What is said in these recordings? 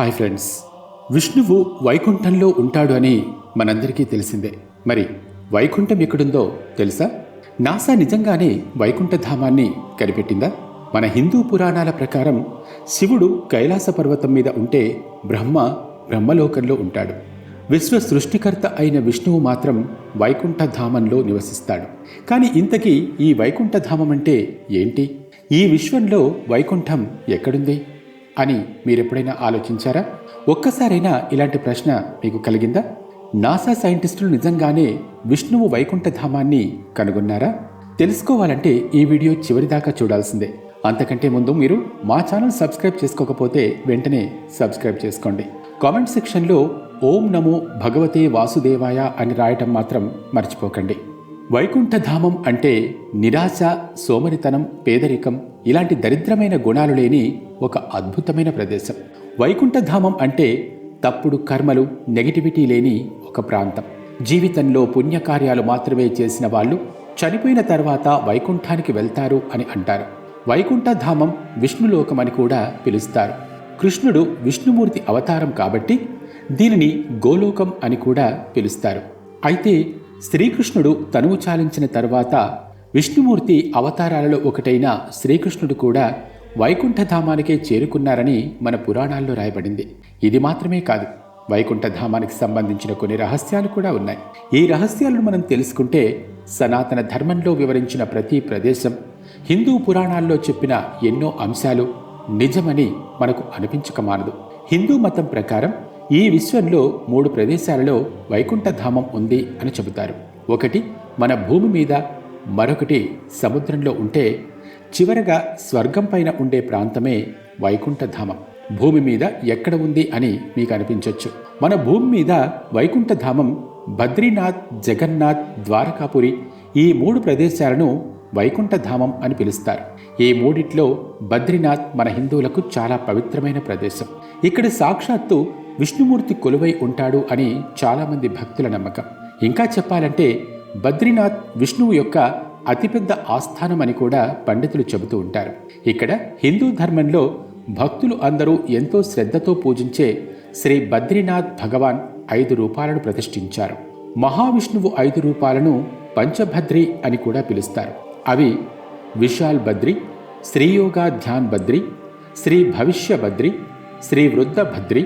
Hi friends. విష్ణువు వైకుంఠంలో ఉంటాడు అని మనందరికీ తెలిసిందే. మరి వైకుంఠం ఎక్కడుందో తెలుసా? నాసా నిజంగానే వైకుంఠ ధామాన్ని కనిపెట్టిందా? మన హిందూ పురాణాల ప్రకారం శివుడు కైలాస పర్వతం మీద ఉంటే బ్రహ్మ బ్రహ్మలోకంలో ఉంటాడు. విశ్వ సృష్టికర్త అయిన విష్ణువు మాత్రం వైకుంఠ ధామంలో నివసిస్తాడు. కానీ ఇంతకీ ఈ వైకుంఠ ధామం అంటే ఏంటి? ఈ విశ్వంలో వైకుంఠం ఎక్కడుంది? అని మీరెప్పుడైనా ఆలోచించారా? ఒక్కసారైనా ఇలాంటి ప్రశ్న మీకు కలిగిందా? నాసా సైంటిస్టులు నిజంగానే విష్ణువు వైకుంఠధామాన్ని కనుగొన్నారా? తెలుసుకోవాలంటే ఈ వీడియో చివరిదాకా చూడాల్సిందే. అంతకంటే ముందు మీరు మా ఛానల్ సబ్స్క్రైబ్ చేసుకోకపోతే వెంటనే సబ్స్క్రైబ్ చేసుకోండి. కామెంట్ సెక్షన్లో ఓం నమో భగవతే వాసుదేవాయ అని రాయటం మాత్రం మర్చిపోకండి. వైకుంఠధామం అంటే నిరాశ సోమరితనం పేదరికం ఇలాంటి దరిద్రమైన గుణాలు లేని ఒక అద్భుతమైన ప్రదేశం. వైకుంఠధామం అంటే తప్పుడు కర్మలు నెగిటివిటీ లేని ఒక ప్రాంతం. జీవితంలో పుణ్యకార్యాలు మాత్రమే చేసిన వాళ్ళు చనిపోయిన తర్వాత వైకుంఠానికి వెళ్తారు అని అంటారు. వైకుంఠధామం విష్ణులోకం అని కూడా పిలుస్తారు. కృష్ణుడు విష్ణుమూర్తి అవతారం కాబట్టి దీనిని గోలోకం అని కూడా పిలుస్తారు. అయితే శ్రీకృష్ణుడు తనువు చాలించిన తర్వాత విష్ణుమూర్తి అవతారాలలో ఒకటైన శ్రీకృష్ణుడు కూడా వైకుంఠధామానికే చేరుకున్నారని మన పురాణాల్లో రాయబడింది. ఇది మాత్రమే కాదు వైకుంఠధామానికి సంబంధించిన కొన్ని రహస్యాలు కూడా ఉన్నాయి. ఈ రహస్యాలను మనం తెలుసుకుంటే సనాతన ధర్మంలో వివరించిన ప్రతి ప్రదేశం హిందూ పురాణాల్లో చెప్పిన ఎన్నో అంశాలు నిజమని మనకు అనిపించక మానదు. హిందూ మతం ప్రకారం ఈ విశ్వంలో మూడు ప్రదేశాలలో వైకుంఠధామం ఉంది అని చెబుతారు. ఒకటి మన భూమి మీద మరొకటి సముద్రంలో ఉంటే చివరగా స్వర్గం పైన ఉండే ప్రాంతమే వైకుంఠధామం భూమి మీద ఎక్కడ ఉంది అని మీకు అనిపించవచ్చు మన భూమి మీద వైకుంఠధామం బద్రీనాథ్ జగన్నాథ్ ద్వారకాపురి ఈ మూడు ప్రదేశాలను వైకుంఠధామం అని పిలుస్తారు. ఈ మూడిట్లో బద్రీనాథ్ మన హిందువులకు చాలా పవిత్రమైన ప్రదేశం. ఇక్కడ సాక్షాత్తు విష్ణుమూర్తి కొలువై ఉంటాడు అని చాలామంది భక్తుల నమ్మకం. ఇంకా చెప్పాలంటే బద్రీనాథ్ విష్ణువు యొక్క అతిపెద్ద ఆస్థానం అని కూడా పండితులు చెబుతూ ఉంటారు. ఇక్కడ హిందూ ధర్మంలో భక్తులు అందరూ ఎంతో శ్రద్ధతో పూజించే శ్రీ బద్రీనాథ్ భగవాన్ ఐదు రూపాలను ప్రతిష్ఠించారు. మహావిష్ణువు ఐదు రూపాలను పంచభద్రి అని కూడా పిలుస్తారు. అవి విశాల్ బద్రి శ్రీయోగా ధ్యాన్ బద్రి శ్రీ భవిష్య బద్రి శ్రీ వృద్ధ భద్రి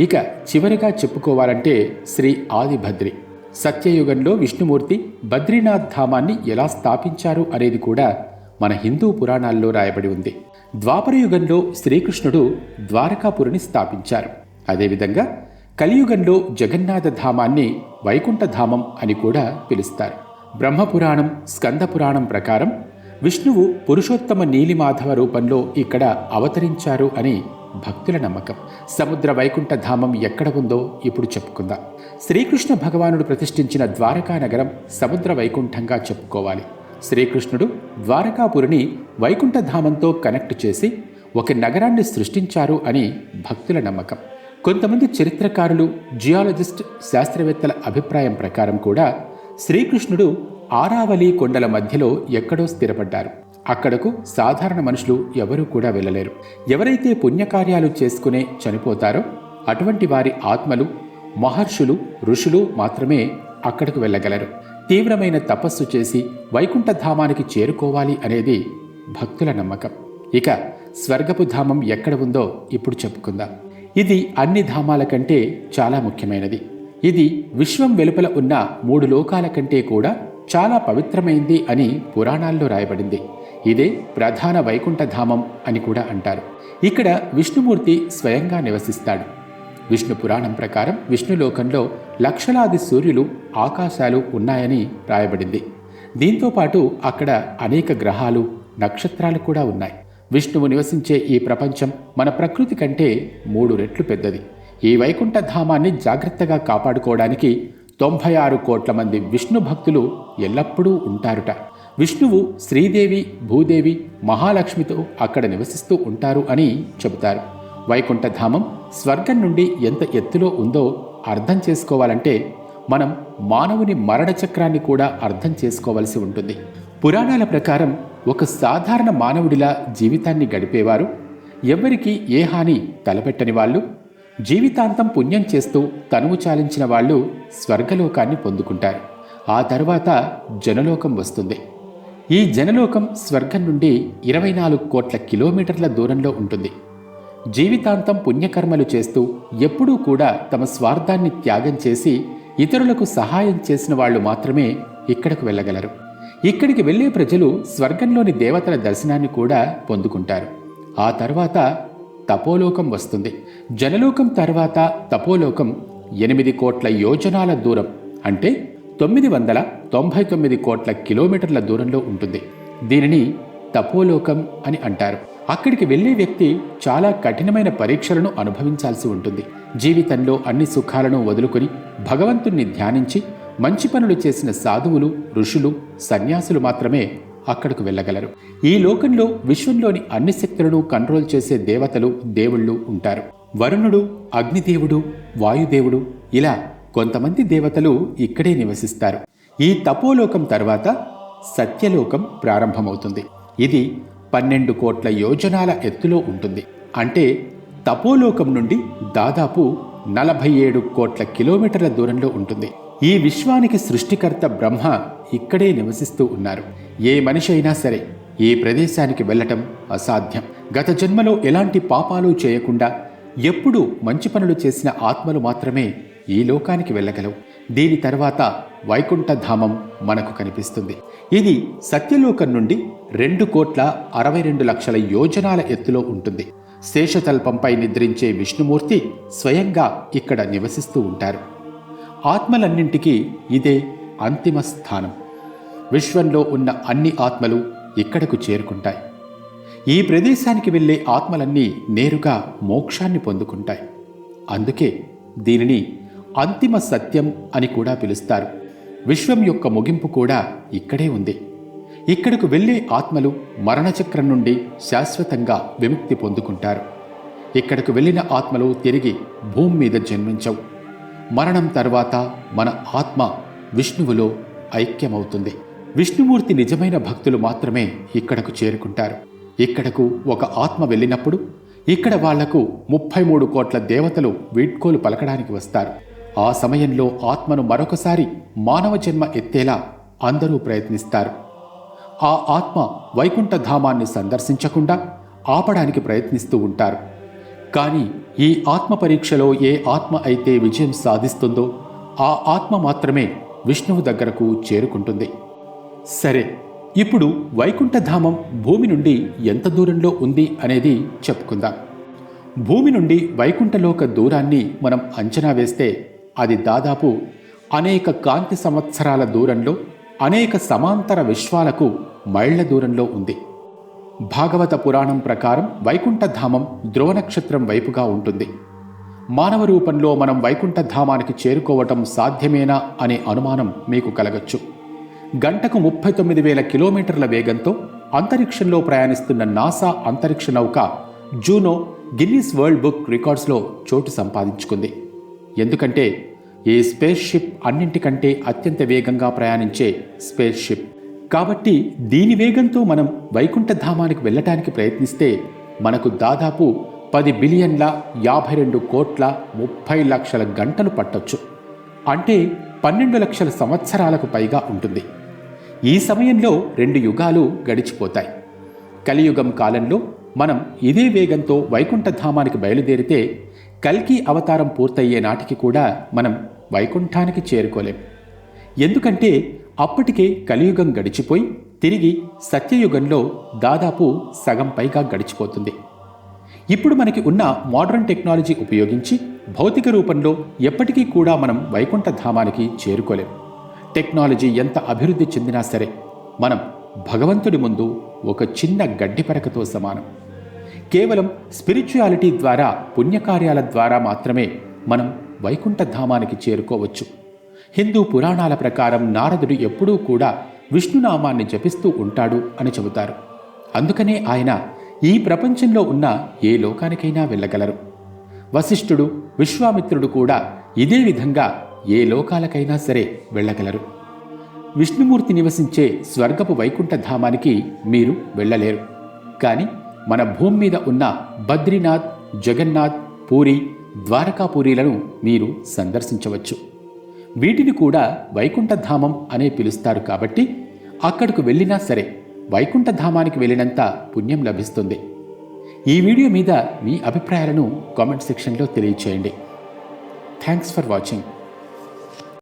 ఇక చివరిగా చెప్పుకోవాలంటే శ్రీ ఆదిభద్రి. సత్యయుగంలో విష్ణుమూర్తి బద్రీనాథ్ ధామాన్ని ఎలా స్థాపించారు అనేది కూడా మన హిందూ పురాణాల్లో రాయబడి ఉంది. ద్వాపర యుగంలో శ్రీకృష్ణుడు ద్వారకాపురిని స్థాపించారు. అదేవిధంగా కలియుగంలో జగన్నాథ ధామాన్ని వైకుంఠధామం అని కూడా పిలుస్తారు. బ్రహ్మపురాణం స్కందపురాణం ప్రకారం విష్ణువు పురుషోత్తమ నీలిమాధవ రూపంలో ఇక్కడ అవతరించారు అని భక్తుల నమ్మకం. సముద్ర వైకుంఠ ధామం ఎక్కడ ఉందో ఇప్పుడు చెప్పుకుందాం. శ్రీకృష్ణ భగవానుడు ప్రతిష్ఠించిన ద్వారకా నగరం సముద్ర వైకుంఠంగా చెప్పుకోవాలి. శ్రీకృష్ణుడు ద్వారకాపురిని వైకుంఠధామంతో కనెక్ట్ చేసి ఒక నగరాన్ని సృష్టించారు అని భక్తుల నమ్మకం. కొంతమంది చరిత్రకారులు జియాలజిస్ట్ శాస్త్రవేత్తల అభిప్రాయం ప్రకారం కూడా శ్రీకృష్ణుడు ఆరావళి కొండల మధ్యలో ఎక్కడో స్థిరపడ్డారు. అక్కడకు సాధారణ మనుషులు ఎవరూ కూడా వెళ్ళలేరు. ఎవరైతే పుణ్యకార్యాలు చేసుకునే చనిపోతారో అటువంటి వారి ఆత్మలు మహర్షులు ఋషులు మాత్రమే అక్కడకు వెళ్ళగలరు. తీవ్రమైన తపస్సు చేసి వైకుంఠ ధామానికి చేరుకోవాలి అనేది భక్తుల నమ్మకం. ఇక స్వర్గపు ధామం ఎక్కడ ఉందో ఇప్పుడు చెప్పుకుందాం. ఇది అన్ని ధామాల కంటే చాలా ముఖ్యమైనది. ఇది విశ్వం వెలుపల ఉన్న మూడు లోకాల కంటే కూడా చాలా పవిత్రమైంది అని పురాణాల్లో రాయబడింది. ఇదే ప్రధాన వైకుంఠ ధామం అని కూడా అంటారు. ఇక్కడ విష్ణుమూర్తి స్వయంగా నివసిస్తాడు. విష్ణు పురాణం ప్రకారం విష్ణులోకంలో లక్షలాది సూర్యులు ఆకాశాలు ఉన్నాయని రాయబడింది. దీంతో పాటు అక్కడ అనేక గ్రహాలు నక్షత్రాలు కూడా ఉన్నాయి. విష్ణువు నివసించే ఈ ప్రపంచం మన ప్రకృతి కంటే మూడు రెట్లు పెద్దది. ఈ వైకుంఠ ధామాన్ని జాగ్రత్తగా కాపాడుకోవడానికి తొంభై ఆరు కోట్ల మంది విష్ణు భక్తులు ఎల్లప్పుడూ ఉంటారుట. విష్ణువు శ్రీదేవి భూదేవి మహాలక్ష్మితో అక్కడ నివసిస్తూ ఉంటారు అని చెబుతారు. వైకుంఠధామం స్వర్గం నుండి ఎంత ఎత్తులో ఉందో అర్థం చేసుకోవాలంటే మనం మానవుని మరణ చక్రాన్ని కూడా అర్థం చేసుకోవలసి ఉంటుంది. పురాణాల ప్రకారం ఒక సాధారణ మానవుడిలా జీవితాన్ని గడిపేవారు. ఎవరికి ఏ హాని తలపెట్టని వాళ్ళు జీవితాంతం పుణ్యం చేస్తూ తనువు చాలించిన వాళ్ళు స్వర్గలోకాన్ని పొందుకుంటారు. ఆ తర్వాత జనలోకం వస్తుంది. ఈ జనలోకం స్వర్గం నుండి ఇరవై నాలుగు కోట్ల కిలోమీటర్ల దూరంలో ఉంటుంది. జీవితాంతం పుణ్యకర్మలు చేస్తూ ఎప్పుడూ కూడా తమ స్వార్థాన్ని త్యాగం చేసి ఇతరులకు సహాయం చేసిన వాళ్ళు మాత్రమే ఇక్కడకు వెళ్ళగలరు. ఇక్కడికి వెళ్ళే ప్రజలు స్వర్గంలోని దేవతల దర్శనాన్ని కూడా పొందుకుంటారు. ఆ తర్వాత తపోలోకం వస్తుంది. జనలోకం తర్వాత తపోలోకం ఎనిమిది కోట్ల యోజనాల దూరం. అంటే తొమ్మిది వందల తొంభై తొమ్మిది కోట్ల కిలోమీటర్ల దూరంలో ఉంటుంది. దీనిని తపోలోకం అని అంటారు. అక్కడికి వెళ్ళే వ్యక్తి చాలా కఠినమైన పరీక్షలను అనుభవించాల్సి ఉంటుంది. జీవితంలో అన్ని సుఖాలను వదులుకొని భగవంతుణ్ణి ధ్యానించి మంచి పనులు చేసిన సాధువులు ఋషులు సన్యాసులు మాత్రమే అక్కడకు వెళ్ళగలరు. ఈ లోకంలో విశ్వంలోని అన్ని శక్తులను కంట్రోల్ చేసే దేవతలు దేవుళ్ళు ఉంటారు. వరుణుడు అగ్నిదేవుడు వాయుదేవుడు ఇలా కొంతమంది దేవతలు ఇక్కడే నివసిస్తారు. ఈ తపోలోకం తర్వాత సత్యలోకం ప్రారంభమవుతుంది. ఇది పన్నెండు కోట్ల యోజనాల ఎత్తులో ఉంటుంది. అంటే తపోలోకం నుండి దాదాపు నలభై ఏడు కోట్ల కిలోమీటర్ల దూరంలో ఉంటుంది. ఈ విశ్వానికి సృష్టికర్త బ్రహ్మ ఇక్కడే నివసిస్తూ ఉన్నారు. ఏ మనిషి అయినా సరే ఈ ప్రదేశానికి వెళ్ళటం అసాధ్యం. గత జన్మలో ఎలాంటి పాపాలు చేయకుండా ఎప్పుడూ మంచి పనులు చేసిన ఆత్మలు మాత్రమే ఈ లోకానికి వెళ్ళగలవు. దీని తర్వాత వైకుంఠధామం మనకు కనిపిస్తుంది. ఇది సత్యలోకం నుండి రెండు కోట్ల అరవై రెండు లక్షల యోజనాల ఎత్తులో ఉంటుంది. శేషతల్పంపై నిద్రించే విష్ణుమూర్తి స్వయంగా ఇక్కడ నివసిస్తూ ఉంటారు. ఆత్మలన్నింటికీ ఇదే అంతిమ స్థానం. విశ్వంలో ఉన్న అన్ని ఆత్మలు ఇక్కడకు చేరుకుంటాయి. ఈ ప్రదేశానికి వెళ్ళే ఆత్మలన్నీ నేరుగా మోక్షాన్ని పొందుకుంటాయి. అందుకే దీనిని అంతిమ సత్యం అని కూడా పిలుస్తారు. విశ్వం యొక్క ముగింపు కూడా ఇక్కడే ఉంది. ఇక్కడకు వెళ్ళే ఆత్మలు మరణచక్రం నుండి శాశ్వతంగా విముక్తి పొందుకుంటారు. ఇక్కడకు వెళ్ళిన ఆత్మలు తిరిగి భూమి మీద జన్మించవు. మరణం తర్వాత మన ఆత్మ విష్ణువులో ఐక్యమవుతుంది. విష్ణుమూర్తి నిజమైన భక్తులు మాత్రమే ఇక్కడకు చేరుకుంటారు. ఇక్కడకు ఒక ఆత్మ వెళ్ళినప్పుడు ఇక్కడ వాళ్ళకు ముప్పై మూడు కోట్ల దేవతలు వీడ్కోలు పలకడానికి వస్తారు. ఆ సమయంలో ఆత్మను మరొకసారి మానవ జన్మ ఎత్తేలా అందరూ ప్రయత్నిస్తారు. ఆ ఆత్మ వైకుంఠధామాన్ని సందర్శించకుండా ఆపడానికి ప్రయత్నిస్తూ ఉంటారు. కానీ ఈ ఆత్మ పరీక్షలో ఏ ఆత్మ అయితే విజయం సాధిస్తుందో ఆ ఆత్మ మాత్రమే విష్ణువు దగ్గరకు చేరుకుంటుంది. సరే ఇప్పుడు వైకుంఠధామం భూమి నుండి ఎంత దూరంలో ఉంది అనేది చెప్పుకుందాం. భూమి నుండి వైకుంఠలోక దూరాన్ని మనం అంచనా వేస్తే అది దాదాపు అనేక కాంతి సంవత్సరాల దూరంలో అనేక సమాంతర విశ్వాలకు మైళ్ళ దూరంలో ఉంది. భాగవత పురాణం ప్రకారం వైకుంఠధామం ధ్రువ నక్షత్రం వైపుగా ఉంటుంది. మానవ రూపంలో మనం వైకుంఠధామానికి చేరుకోవటం సాధ్యమేనా అనే అనుమానం మీకు కలగచ్చు. గంటకు ముప్పై తొమ్మిది వేల కిలోమీటర్ల వేగంతో అంతరిక్షంలో ప్రయాణిస్తున్న నాసా అంతరిక్ష నౌక జూనో గిన్నీస్ వరల్డ్ బుక్ రికార్డ్స్లో చోటు సంపాదించుకుంది. ఎందుకంటే ఈ స్పేస్ షిప్ అన్నింటికంటే అత్యంత వేగంగా ప్రయాణించే స్పేస్ షిప్ కాబట్టి దీని వేగంతో మనం వైకుంఠధామానికి వెళ్ళటానికి ప్రయత్నిస్తే మనకు దాదాపు పది బిలియన్ల యాభై రెండు కోట్ల ముప్పై లక్షల గంటలు పట్టొచ్చు. అంటే పన్నెండు లక్షల సంవత్సరాలకు పైగా ఉంటుంది. ఈ సమయంలో రెండు యుగాలు గడిచిపోతాయి. కలియుగం కాలంలో మనం ఇదే వేగంతో వైకుంఠధామానికి బయలుదేరితే కల్కి అవతారం పూర్తయ్యే నాటికి కూడా మనం వైకుంఠానికి చేరుకోలేం. ఎందుకంటే అప్పటికే కలియుగం గడిచిపోయి తిరిగి సత్యయుగంలో దాదాపు సగం పైగా గడిచిపోతుంది. ఇప్పుడు మనకి ఉన్న మోడర్న్ టెక్నాలజీ ఉపయోగించి భౌతిక రూపంలో ఎప్పటికీ కూడా మనం వైకుంఠ ధామానికి చేరుకోలేం. టెక్నాలజీ ఎంత అభివృద్ధి చెందినా సరే మనం భగవంతుడి ముందు ఒక చిన్న గడ్డిపరకతో సమానం. కేవలం స్పిరిచువాలిటీ ద్వారా పుణ్యకార్యాల ద్వారా మాత్రమే మనం వైకుంఠధామానికి చేరుకోవచ్చు. హిందూ పురాణాల ప్రకారం నారదుడు ఎప్పుడూ కూడా విష్ణునామాన్ని జపిస్తూ ఉంటాడు అని చెబుతారు. అందుకనే ఆయన ఈ ప్రపంచంలో ఉన్న ఏ లోకానికైనా వెళ్ళగలరు. వశిష్ఠుడు విశ్వామిత్రుడు కూడా ఇదే విధంగా ఏ లోకాలకైనా సరే వెళ్ళగలరు. విష్ణుమూర్తి నివసించే స్వర్గపు వైకుంఠధామానికి మీరు వెళ్ళలేరు. కానీ మన భూమి మీద ఉన్న బద్రీనాథ్ జగన్నాథ్ పూరి ద్వారకాపూరీలను మీరు సందర్శించవచ్చు. వీటిని కూడా వైకుంఠధామం అనే పిలుస్తారు కాబట్టి అక్కడకు వెళ్ళినా సరే వైకుంఠధామానికి వెళ్ళినంత పుణ్యం లభిస్తుంది. ఈ వీడియో మీద మీ అభిప్రాయాలను కామెంట్ సెక్షన్లో తెలియచేయండి. Thanks for watching.